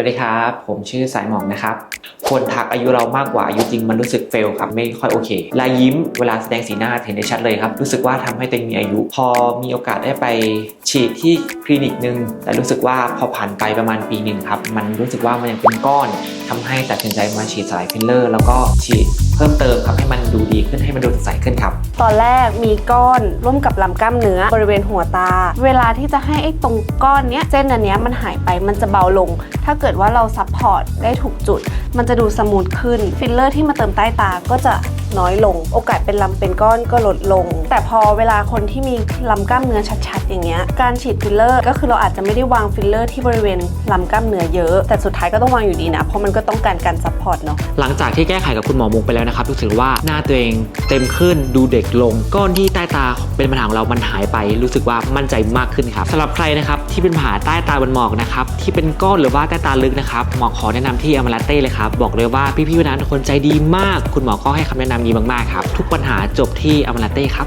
วัสดีครับ ผมชื่อสายหมองนะครับ คนทักอายุเรามากกว่าอายุจริงมันรู้สึกเฟลครับไม่ค่อยโอเคลายยิ้มเวลาแสดงสีหน้าเห็นได้ชัดเลยครับ รู้สึกว่าทำให้ตัวเองมีอายุ พอมีโอกาสได้ไปฉีดที่คลินิกหนึ่งแต่รู้สึกว่าพอผ่านไปประมาณปีหนึ่งครับ มันรู้สึกว่ามันยังเป็นก้อน ทำให้ตัดสินใจมาฉีดสลายฟิลเลอร์ แล้วก็ฉีดเพิ่มเติมครับให้มันดูดีขึ้นให้มันดูสดใสขึ้นครับ ตอนแรกมีก้อนร่วมกับลำกล้ามเนื้อบริเวณหัวตา เวลาที่จะให้ไอ้ตรงก้อนเนี้ยเส้นอันเนี้ยมันหายไปมันจะเบาลง ถ้าเกิดว่าเราซัพพอร์ตได้ถูกจุด มันจะดูสมูทขึ้นฟิลเลอร์ที่มาเติมใต้ตาก็จะ น้อยลง โอกาสเป็นลำเป็นก้อนก็ลดลง แต่พอเวลาคนที่มีลำกล้ามเนื้อชัดๆ อย่างเงี้ยการฉีดฟิลเลอร์ก็คือเราอาจจะไม่ได้วางฟิลเลอร์ที่บริเวณลำกล้ามเนื้อเยอะ แต่สุดท้ายก็ต้องวางอยู่ดีนะ เพราะมันก็ต้องการการซัพพอร์ตเนาะหลังจากที่แก้ไขกับคุณหมอมุกไปแล้วนะครับรู้สึกว่าหน้าตัวเองเต็มขึ้นดูเด็กลงก้อนที่ใต้ตาเป็นปัญหาของเรามันหายไป รู้สึกว่ามั่นใจมากขึ้นครับสำหรับใครนะครับ ที่เป็นผ่าใต้ตาบนหมอกนะครับที่เป็นก้อนหรือว่าใต้ตาลึกนะครับหมอขอแนะนำที่อมลาเต้เลยครับบอกเลยว่าพี่ๆวันนั้นคนใจดีมาก คุณหมอก็ให้คำแนะนำดีมากๆครับทุกปัญหาจบที่อมลาเต้ครับ